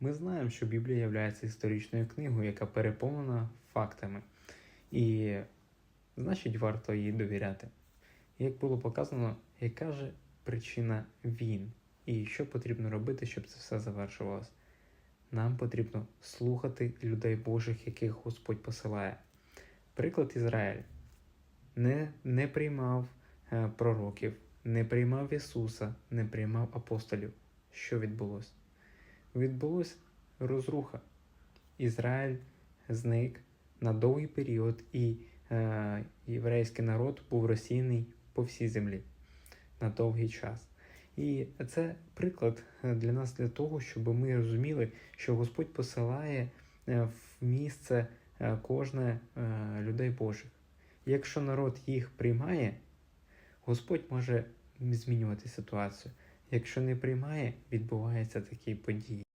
Ми знаємо, що Біблія є історичною книгою, яка переповнена фактами. І значить, варто їй довіряти. Як було показано, яка же причина війн і що потрібно робити, щоб це все завершувалось? Нам потрібно слухати людей Божих, яких Господь посилає. Приклад Ізраїль не, не приймав е, пророків, не приймав Ісуса, не приймав апостолів. Що відбулося? Відбулася розруха. Ізраїль зник на довгий період, і е, єврейський народ був розсіяний по всій землі на довгий час. І це приклад е, для нас для того, щоб ми розуміли, що Господь посилає е, в місце е, кожне людей Божих. Якщо народ їх приймає, Господь може змінювати ситуацію. Якщо не приймає, відбуваються такі події.